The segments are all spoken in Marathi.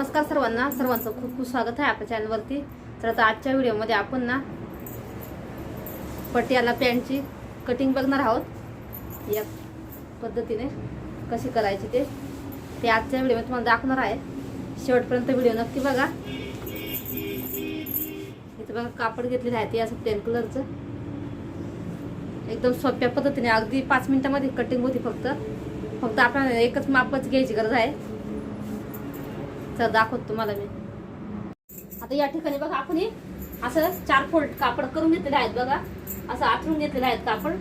नमस्कार सर्वांना. सर्वांचं खूप खूप स्वागत आहे आपल्या चॅनलवरती तर आता आजच्या व्हिडिओमध्ये आपण ना पटियाला पॅन्टची कटिंग बघणार आहोत. या पद्धतीने कशी करायची ते. ते आजच्या व्हिडिओमध्ये तुम्हाला दाखवणार आहे. शेवटपर्यंत व्हिडिओ नक्की बघा. इथे बघा कापड घेतलेलं आहे ते असं प्लेन कलरचं एकदम सोप्या पद्धतीने अगदी पाच मिनिटामध्ये कटिंग होती फक्त. फक्त आपल्याला एकच मापच घ्यायची गरज आहे. तर दाखवतो तुम्हाला मी. आता या ठिकाणी बघा आपण हे असं चार फोल्ड कापड करून घेतलेले आहेत बघा. असं आथरून घेतलेले आहेत कापड.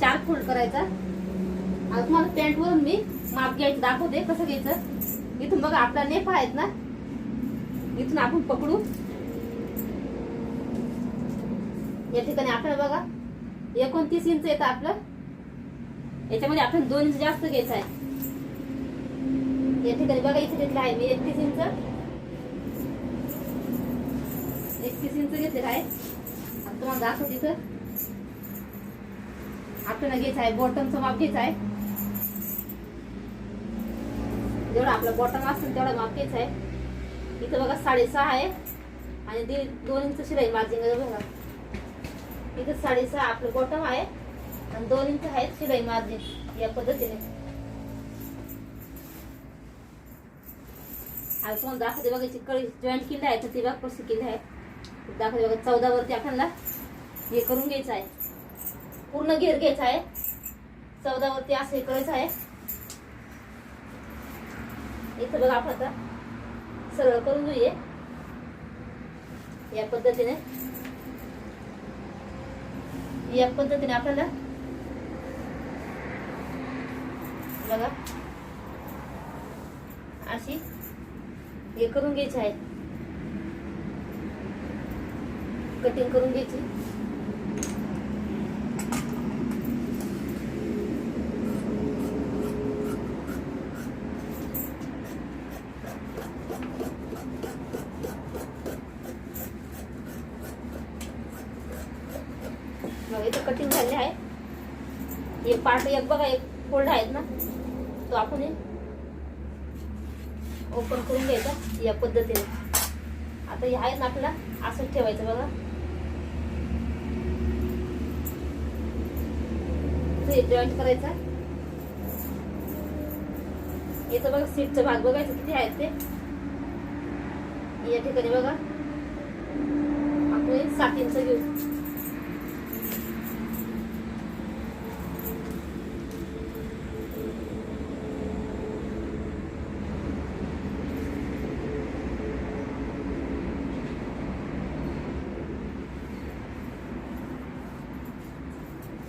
चार फोल्ड करायचा. आता तुम्हाला पॅन्ट वरून मी माप घ्यायचं दाखवते. कसं घ्यायचं? इथून बघा आपला नेप आहेत ना? इथून आपण पकडू. या ठिकाणी आपण बघा एकोणतीस इंच येतं आपलं. याच्यामध्ये आपण दोन इंच जास्त घ्यायचं आहे. या ठिकाणी बघा इथे घेतलं आहे मी एकतीस इंच. एकतीस इंच घेतलेलं आहे. आता तुम्हाला दाखव तिथं आपल्याला घ्यायचं आहे बॉटमचं माप घ्यायचा आहे. जेवढा आपला बॉटम असेल तेवढा माप घ्यायचा आहे. इथं बघा साडेसहा आहे. आणि दीड दोन इंच शिलाई मार्जिंग बघा. इथं साडेसहा आपलं बॉटम आहे. आणि दोन इंच आहे शिलाई मार्जिन या पद्धतीने. आणि तुम्हाला दाखवते बघा कळी जॉईंट केली आहे तर ती बघ कशी केली आहे. दाखवते बघा चौदा वरती आपल्याला हे करून घ्यायचं आहे. पूर्ण घेर घ्यायचा आहे. चौदा वरती असं हे करायचं आहे. इथं बघा आपण आता सरळ करून घेऊया. या पद्धतीने. या पद्धतीने आपल्याला बघा. अशी हे करून घ्यायचे आहे कटिंग करून घ्यायची. इथं कटिंग झाले आहे. हे पार्ट एक बघा एक फोल्ड आहेत ना. तो आपण ओपन करून घ्यायचं या पद्धतीने. आता हे आहेत ना आपला असंच ठेवायचं बघा. हे जॉईंट करायचा. याचं बघा सीटचा भाग बघायचं किती आहेत ते. या ठिकाणी बघा. आपण सात इंच घेऊ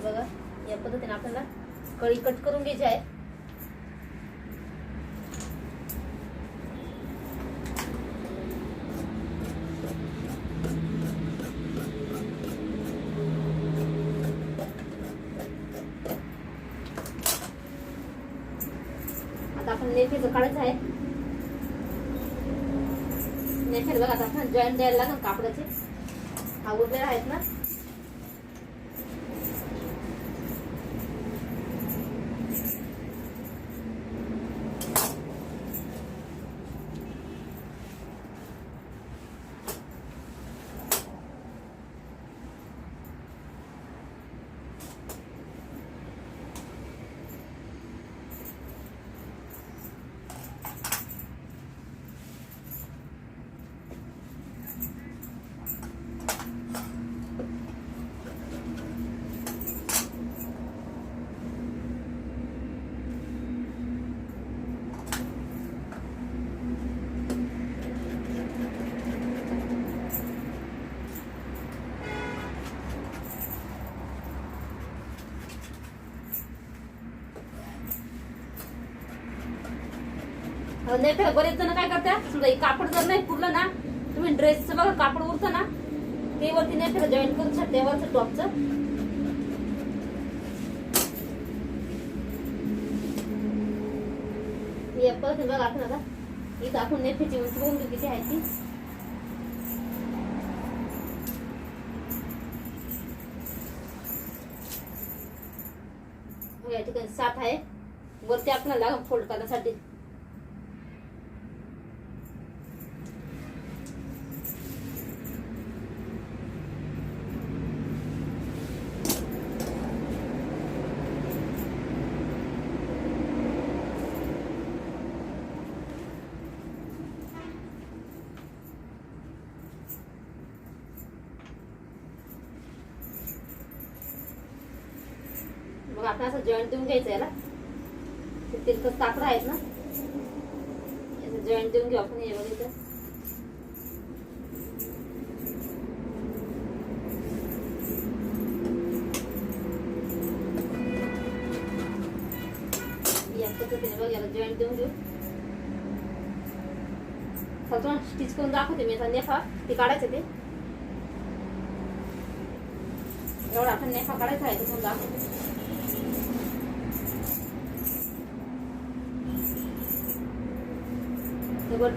बघा या पद्धतीने आपल्याला कळी कट करून घ्यायची आहे. आता आपण नेफीचं काढायचं आहे. नेफेर बघा आता आपण जॉईंट द्यायला लागेल कापडाचे. हा उरलेला आहेत ना. नाही तर बरेच जण काय करतात समजा कापड जर नाही पुरलं ना तुम्ही ड्रेसचं बघा कापड उरतं ना ते वरती नाही तर जॉईन करू शकते वरचं टॉपचं परत बघा आपण आता. इथं आपण नेफेची उंची बघून घेऊ किती आहे ती. या ठिकाणी सात आहे. वरती आपल्याला फोल्ड करण्यासाठी. मग आपण असं जॉईंट देऊन घ्यायचं याला. ते तिरकस कापड आहेत ना. याचं जॉईंट देऊन घेऊ आपण हे बघितलं इथं. बघ याला जॉईंट देऊन घेऊ. फक्त स्टिच करून दाखवते मी. आता नेफा ते काढायचं ते. एवढा आपण नेफा काढायचा आहे तो करून दाखवते.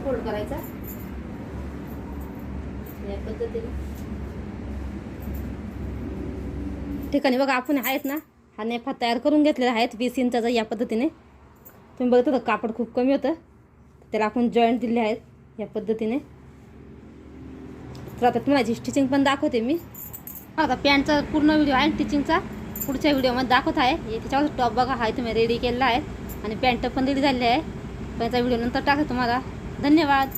फोल्ड करायचा. या पद्धतीने. ठिकाणी बघा आपण आहेत ना हा नेफा तयार करून घेतलेला आहेत वीस इंचाचा या पद्धतीने. तुम्ही बघत होता कापड खूप कमी होतं. त्याला आपण जॉईंट दिले आहेत या पद्धतीने. तर आता तुम्हाला स्टिचिंग पण दाखवते मी. आता पॅन्टचा पूर्ण व्हिडिओ आहे स्टिचिंगचा पुढच्या व्हिडिओमध्ये दाखवत आहे. त्याच्यावर टॉप बघा आहे तुम्ही रेडी केलेला आहे. आणि पॅन्ट पण रेडी झालेली आहे. पण याचा व्हिडिओ नंतर टाकते तुम्हाला. धन्यवाद.